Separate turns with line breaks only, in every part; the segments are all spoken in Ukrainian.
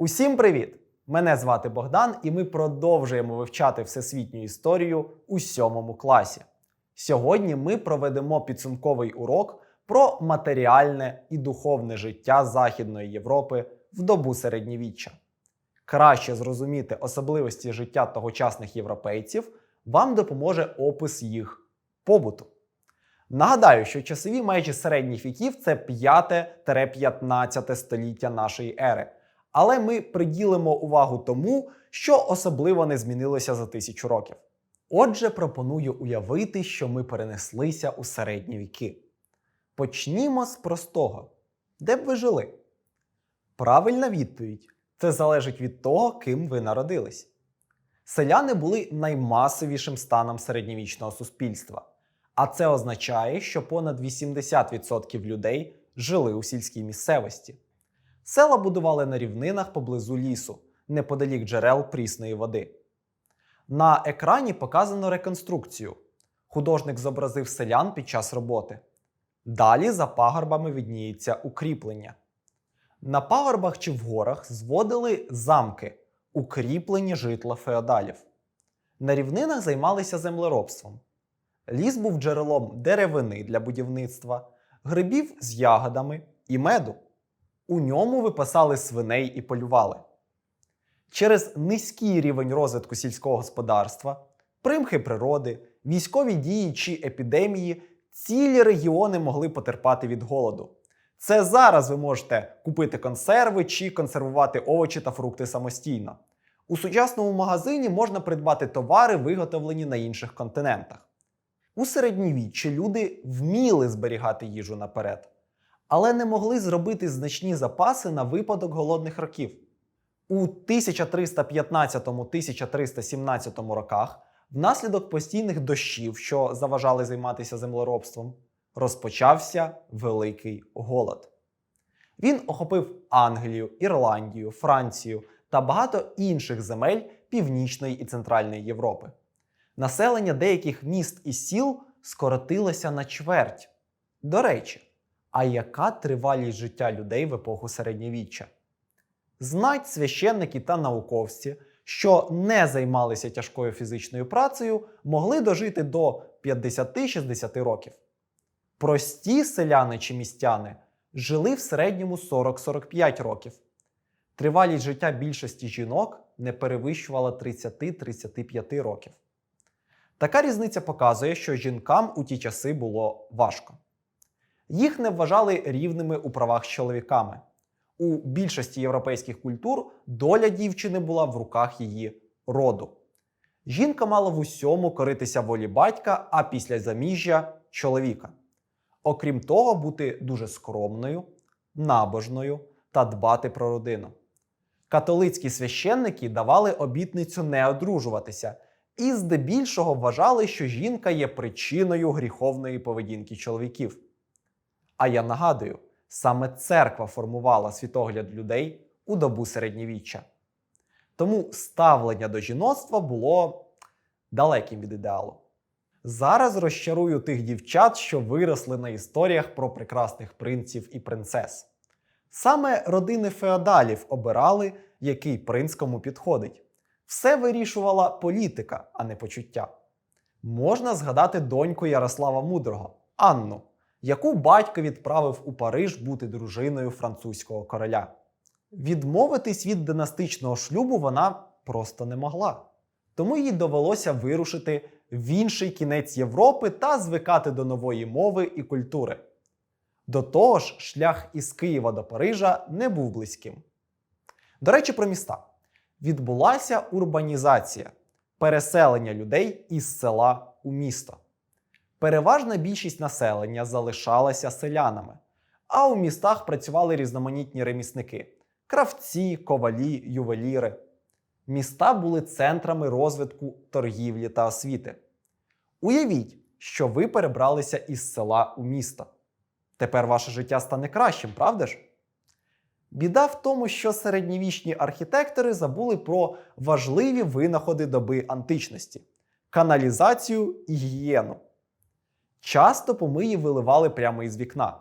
Усім привіт! Мене звати Богдан, і ми продовжуємо вивчати всесвітню історію у сьомому класі. Сьогодні ми проведемо підсумковий урок про матеріальне і духовне життя Західної Європи в добу середньовіччя. Краще зрозуміти особливості життя тогочасних європейців вам допоможе опис їх побуту. Нагадаю, що часові межі середніх віків це 5-15 століття нашої ери. Але ми приділимо увагу тому, що особливо не змінилося за тисячу років. Отже, пропоную уявити, що ми перенеслися у середні віки. Почнімо з простого: де б ви жили? Правильна відповідь це залежить від того, ким ви народились. Селяни були наймасовішим станом середньовічного суспільства. А це означає, що понад 80% людей жили у сільській місцевості. Села будували на рівнинах поблизу лісу, неподалік джерел прісної води. На екрані показано реконструкцію. Художник зобразив селян під час роботи. Далі за пагорбами відніється укріплення. На пагорбах чи в горах зводили замки, укріплені житла феодалів. На рівнинах займалися землеробством. Ліс був джерелом деревини для будівництва, грибів з ягодами і меду. У ньому випасали свиней і полювали. Через низький рівень розвитку сільського господарства, примхи природи, військові дії чи епідемії цілі регіони могли потерпати від голоду. Це зараз ви можете купити консерви чи консервувати овочі та фрукти самостійно. У сучасному магазині можна придбати товари, виготовлені на інших континентах. У середньовіччі люди вміли зберігати їжу наперед, але не могли зробити значні запаси на випадок голодних років. У 1315-1317 роках, внаслідок постійних дощів, що заважали займатися землеробством, розпочався Великий голод. Він охопив Англію, Ірландію, Францію та багато інших земель Північної і Центральної Європи. Населення деяких міст і сіл скоротилося на чверть. До речі, а яка тривалість життя людей в епоху середньовіччя? Знать священники та науковці, що не займалися тяжкою фізичною працею, могли дожити до 50-60 років. Прості селяни чи містяни жили в середньому 40-45 років. Тривалість життя більшості жінок не перевищувала 30-35 років. Така різниця показує, що жінкам у ті часи було важко. Їх не вважали рівними у правах з чоловіками. У більшості європейських культур доля дівчини була в руках її роду. Жінка мала в усьому коритися волі батька, а після заміжжя чоловіка. Окрім того, бути дуже скромною, набожною та дбати про родину. Католицькі священники давали обітницю не одружуватися і здебільшого вважали, що жінка є причиною гріховної поведінки чоловіків. А я нагадую, саме церква формувала світогляд людей у добу середньовіччя. Тому ставлення до жіноцтва було далеким від ідеалу. Зараз розчарую тих дівчат, що виросли на історіях про прекрасних принців і принцес. Саме родини феодалів обирали, який принц кому підходить. Все вирішувала політика, а не почуття. Можна згадати доньку Ярослава Мудрого Анну, яку батько відправив у Париж бути дружиною французького короля. Відмовитись від династичного шлюбу вона просто не могла. Тому їй довелося вирушити в інший кінець Європи та звикати до нової мови і культури. До того ж, шлях із Києва до Парижа не був близьким. До речі, про міста відбулася урбанізація, переселення людей із села у місто. Переважна більшість населення залишалася селянами, а у містах працювали різноманітні ремісники кравці, ковалі, ювеліри. Міста були центрами розвитку торгівлі та освіти. Уявіть, що ви перебралися із села у місто. Тепер ваше життя стане кращим, правда ж? Біда в тому, що середньовічні архітектори забули про важливі винаходи доби античності каналізацію і гігієну. Часто помиї виливали прямо із вікна.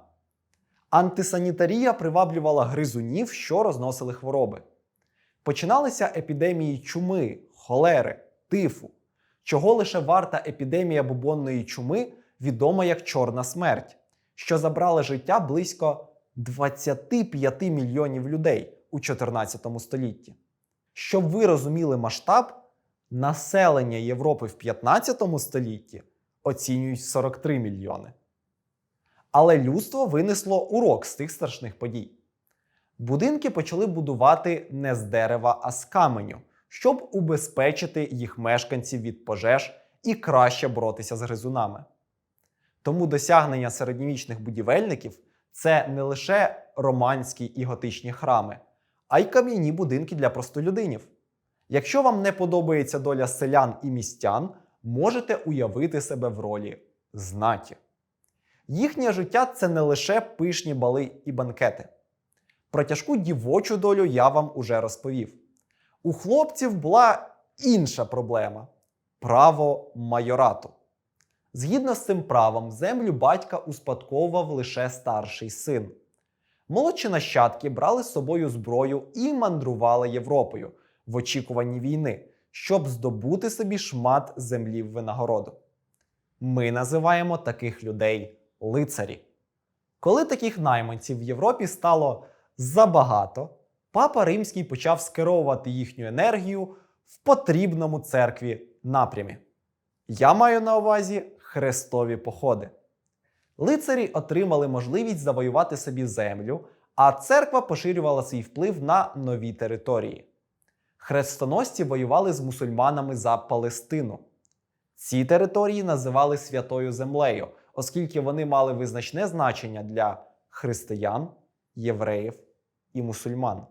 Антисанітарія приваблювала гризунів, що розносили хвороби. Починалися епідемії чуми, холери, тифу, чого лише варта епідемія бубонної чуми, відома як Чорна смерть, що забрала життя близько 25 мільйонів людей у 14 столітті. Щоб ви розуміли масштаб, населення Європи в 15 столітті оцінюють 43 мільйони. Але людство винесло урок з тих страшних подій. Будинки почали будувати не з дерева, а з каменю, щоб убезпечити їх мешканців від пожеж і краще боротися з гризунами. Тому досягнення середньовічних будівельників це не лише романські і готичні храми, а й кам'яні будинки для простолюдинів. Якщо вам не подобається доля селян і містян, можете уявити себе в ролі знаті. Їхнє життя це не лише пишні бали і банкети. Про тяжку дівочу долю я вам уже розповів. У хлопців була інша проблема право майорату. Згідно з цим правом, землю батька успадковував лише старший син. Молодші нащадки брали з собою зброю і мандрували Європою в очікуванні війни, щоб здобути собі шмат землі в винагороду. Ми називаємо таких людей лицарі. Коли таких найманців в Європі стало забагато, папа Римський почав скеровувати їхню енергію в потрібному церкві напрямі. Я маю на увазі хрестові походи. Лицарі отримали можливість завоювати собі землю, а церква поширювала свій вплив на нові території. Хрестоносці воювали з мусульманами за Палестину. Ці території називали Святою Землею, оскільки вони мали визначне значення для християн, євреїв і мусульман.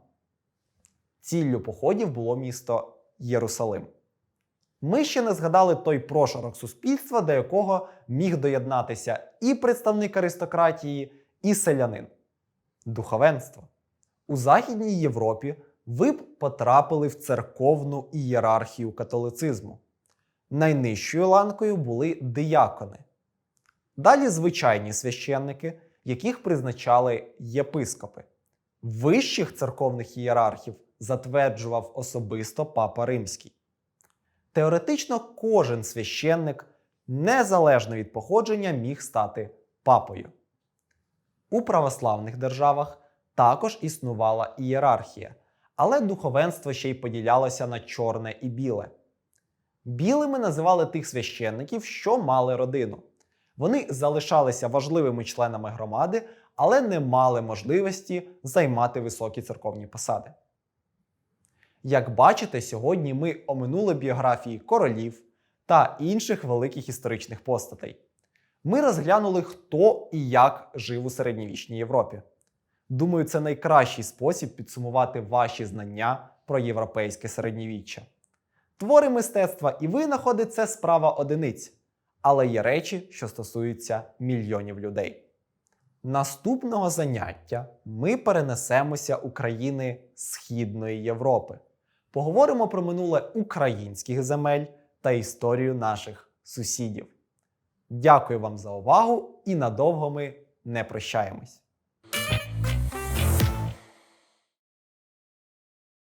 Ціллю походів було місто Єрусалим. Ми ще не згадали той прошарок суспільства, до якого міг доєднатися і представник аристократії, і селянин духовенство. У Західній Європі ви б потрапили в церковну ієрархію католицизму. Найнижчою ланкою були диякони. Далі звичайні священники, яких призначали єпископи. Вищих церковних ієрархів затверджував особисто папа Римський. Теоретично кожен священник, незалежно від походження, міг стати папою. У православних державах також існувала ієрархія, але духовенство ще й поділялося на чорне і біле. Білими називали тих священників, що мали родину. Вони залишалися важливими членами громади, але не мали можливості займати високі церковні посади. Як бачите, сьогодні ми оминули біографії королів та інших великих історичних постатей. Ми розглянули, хто і як жив у середньовічній Європі. Думаю, це найкращий спосіб підсумувати ваші знання про європейське середньовіччя. Твори мистецтва і винаходи це справа одиниць, але є речі, що стосуються мільйонів людей. Наступного заняття ми перенесемося у країни Східної Європи. Поговоримо про минуле українських земель та історію наших сусідів. Дякую вам за увагу і надовго ми не прощаємось.